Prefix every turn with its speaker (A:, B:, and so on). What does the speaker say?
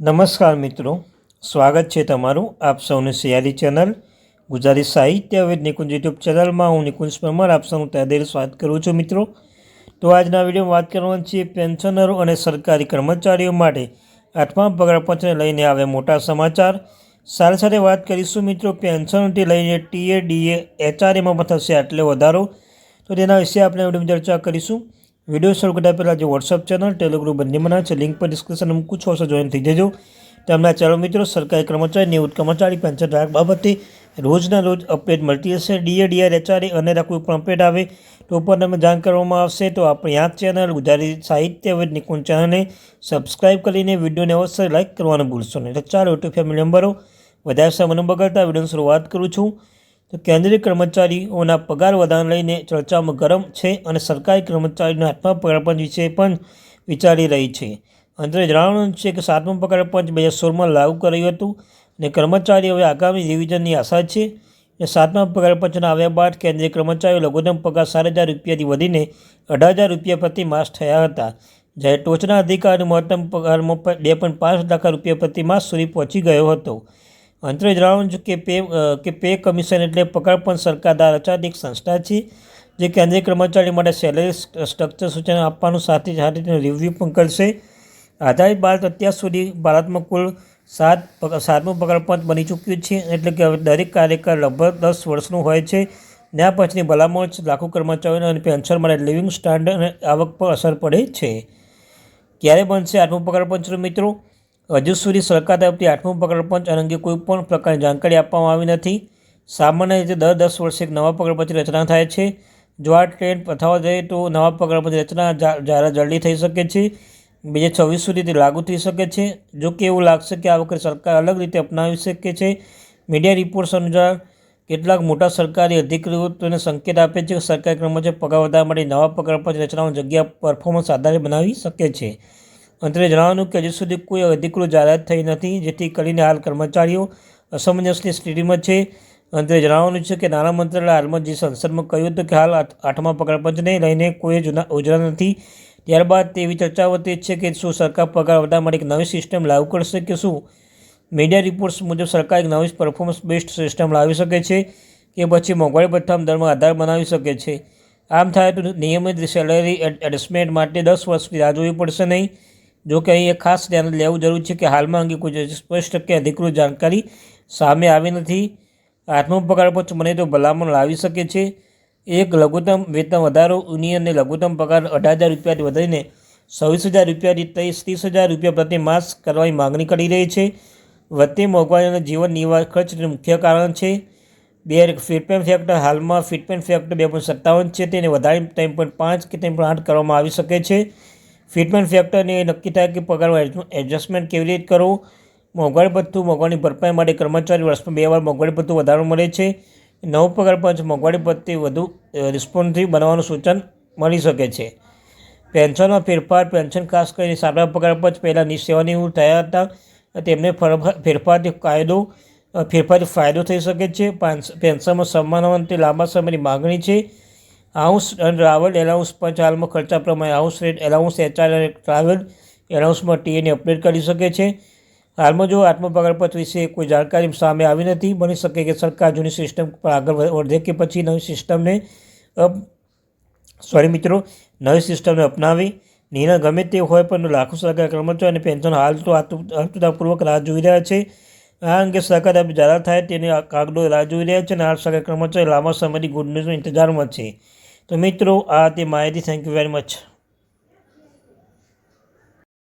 A: નમસ્કાર મિત્રો, સ્વાગત છે તમારું આપ સૌને સિયારી ચેનલ ગુજરાતી સાહિત્ય વિદ નિકુંજ યુટ્યુબ ચેનલમાં. હું નિકુંજ પરમાર, આપ સૌનું તહેદિલ સ્વાગત કરું છું મિત્રો. તો આજના વિડીયોમાં વાત કરવાની છે પેન્શનરો અને સરકારી કર્મચારીઓ માટે આઠમા પગાર પંચને લઈને આવે મોટા સમાચાર. સાથે સાથે વાત કરીશું મિત્રો, પેન્શનથી લઈને ટીએ ડીએ, એચઆરએમાં પણ થશે આટલો વધારો. તો તેના વિશે આપણે વિડીયોમાં ચર્ચા કરીશું. વીડિયો શરૂ કરતા પહેલાં જે વોટ્સઅપ ચેનલ ટેલિગ્રુપ બંને છે લિંક પર ડિસ્ક્રિપ્શન મૂકું છો જોઈન થઈ જજો. તેમના ચાલો મિત્રો, સરકારી કર્મચારી, નિવૃત્ત કર્મચારી પેન્શન રાહત બાબતે રોજના રોજ અપડેટ મળતી હશે. ડીએ ડીઆર એચઆરએ અને કોઈ પણ અપડેટ આવે. તો પણ તમે જાણ કરવામાં આવશે. તો આપણી આ ચેનલ ગુજરાતી સાહિત્ય વિદ નિકુંજ ચેનલને સબસ્ક્રાઇબ કરીને વિડીયોને અવશ્ય લાઇક કરવાનું ભૂલશો નહીં. તો ચાલો યુટ્યુબ ફેમિલી મેમ્બરો વધારે સમય બગાડતા વિડીયોની શરૂઆત કરું છું. તો કેન્દ્રીય કર્મચારીઓના પગાર વધારાને લઈને ચર્ચામાં ગરમ છે અને સરકારી કર્મચારીના આઠમા પગાર પંચ વિશે પણ વિચારી રહી છે. અંતરે જણાવવાનું છે કે સાતમું પગાર પંચ બે હજાર સોળમાં લાગુ કરાયું હતું અને કર્મચારી હવે આગામી રિવિઝનની આશા છે. અને સાતમા પગાર પંચના આવ્યા બાદ કેન્દ્રીય કર્મચારીઓ લઘુત્તમ પગાર સાત હજાર રૂપિયાથી વધીને અઢાર હજાર રૂપિયા પ્રતિ માસ થયા હતા. જ્યારે ટોચના અધિકારી મહત્તમ પગારમાં બે પોઈન્ટ પાંચ લાખ રૂપિયા પ્રતિ માસ સુધી પહોંચી ગયો હતો. અંતરે જણાવું છે કે પે કે પે કમિશન એટલે પગાર પણ સરકાર દ્વારા રચાતી એક સંસ્થા છે, જે કેન્દ્રીય કર્મચારી માટે સેલરી સ્ટ્રક્ચર સૂચન આપવાનું સાથે સાથે તેનું રિવ્યૂ પણ કરશે. આધારિત ભારત અત્યાર સુધી ભારતમાં કુલ સાત સાતમું પગાર બની ચૂક્યું છે, એટલે કે હવે દરેક કાર્યકાળ લગભગ દસ વર્ષનું હોય છે. ત્યાં પછીની ભલામણ લાખો કર્મચારીઓને અને પેન્શન માટે લિવિંગ સ્ટાન્ડર્ડ અને આવક પર અસર પડે છે. ક્યારે બનશે આઠમું પગાર મિત્રો? હજુ સુધી સરકાર તરફથી આઠમું પકડપંચ અંગે કોઈ પણ પ્રકારની જાણકારી આપવામાં આવી નથી. સામાન્ય રીતે દર દસ વર્ષે એક નવા પકડપંચની રચના થાય છે. જો આ ટ્રેન્ડ પથાવા જાય તો નવા પકડપંચની રચના જ્યારે જલ્દી થઈ શકે છે બે હજાર છવ્વીસ સુધી તે લાગુ થઈ શકે છે. જો કે એવું લાગશે કે આ વખતે સરકાર અલગ રીતે અપનાવી શકે છે. મીડિયા રિપોર્ટ્સ અનુસાર, કેટલાક મોટા સરકારી અધિકૃતોને સંકેત આપે છે કે સરકારી કર્મચારી પગાર વધારવા માટે નવા પકડપંચ રચનાઓની જગ્યા પરફોર્મન્સ આધારે બનાવી શકે છે. અંતરે જણાવવાનું કે હજુ સુધી કોઈ અધિકૃત જાહેરાત થઈ નથી, જેથી કરીને હાલ કર્મચારીઓ અસમંજસની સ્થિતિમાં છે. અંતરે જણાવવાનું છે કે નાણાં મંત્રાલય હાલમાં જે સંસદમાં કહ્યું હતું કે હાલ આઠમા પગાર પંચને લઈને કોઈ યોજના નથી. ત્યારબાદ તેવી ચર્ચા વધતી છે કે શું સરકાર પગાર વધારવા માટે એક નવી સિસ્ટમ લાગુ કરશે કે શું? મીડિયા રિપોર્ટ્સ મુજબ સરકાર એક નવી પરફોર્મન્સ બેસ્ડ સિસ્ટમ લાવી શકે છે કે પછી મોંઘવારી ભથ્થામ દરમાં આધાર બનાવી શકે છે. આમ થાય તો નિયમિત સેલરી એડજસ્ટમેન્ટ માટે દસ વર્ષ રાહ જોવી પડશે નહીં. જો કે અહીં ખાસ ધ્યાન લેવું જરૂરી છે કે હાલમાં અંગે કોઈ સ્પષ્ટ કે અધિકૃત જાણકારી સામે આવી નથી. આઠમો પગાર પંચ મને તો ભલામણ લાવી શકે છે. એક લઘુત્તમ વેતન વધારો યુનિયનને લઘુત્તમ પગાર અઢાર હજાર રૂપિયાથી વધારીને છવ્વીસ હજાર રૂપિયાથી ત્રીસ ત્રીસ હજાર રૂપિયા પ્રતિ માસ કરવાની માગણી કરી રહી છે. વધતી મોંઘવારી અને જીવન નિર્વાહ ખર્ચનું મુખ્ય કારણ છે. બે ફિટમેન્ટ ફેક્ટર હાલમાં ફિટમેન્ટ ફેક્ટર બે પોઈન્ટ સત્તાવન છે. તેને વધારી ત્રણ પોઈન્ટ પાંચ કે ત્રણ પોઈન્ટ આઠ કરવામાં આવી શકે છે. ફિટમેન્ટ ફેક્ટરને નક્કી થાય કે પગારમાં એડજસ્ટમેન્ટ કેવી રીતે કરવું? મોંઘવારી ભથ્થું, મોંઘવારી ભરપાઈ માટે કર્મચારી વર્ષમાં બે વાર મોંઘવારી ભથ્થું વધારો મળે છે. નવો પગાર પંચ, મોંઘવારી ભથ્થી વધુ રિસ્પોન્સિવ બનાવવાનું સૂચન મળી શકે છે. પેન્શનમાં ફેરફાર, પેન્શન ખાસ કરીને સારા પગાર પંચ પહેલાં સેવાનિવૃત્ત થયા હતા. તેમને ફેરફારથી કાયદો ફેરફારથી ફાયદો થઈ શકે છે. પેન્શનમાં સન્માન લાંબા સમયની માગણી છે. હાઉસ અને ટ્રાવેલ એલાઉન્સ પંચ હાલમાં ખર્ચા પ્રમાણે હાઉસ રેટ એલાઉન્સ એચઆર અને ટ્રાવેલ એલાઉન્સમાં ટીએને અપડેટ કરી શકે છે. હાલમાં જો આત્મપગારપત્ર વિશે કોઈ જાણકારી સામે આવી નથી, બની શકે કે સરકાર જૂની સિસ્ટમ પર આગળ વધે કે પછી નવી સિસ્ટમને સોરી મિત્રો, નવી સિસ્ટમને અપનાવી. નિર્ણય ગમે તે હોય પણ લાખો સરકાર કર્મચારીઓ અને પેન્શન હાલ તો આતુરતાપૂર્વક રાહ જોઈ રહ્યા છે. આ અંગે સરકાર જાહેરાત થાય તેની કાગડો રાહ જોઈ રહ્યા છે અને હાલ સરકાર કર્મચારી લાંબા સમયથી ગુડ ઇંતજારમાં છે. તો મિત્રો આ તે માહિતી. Thank you very much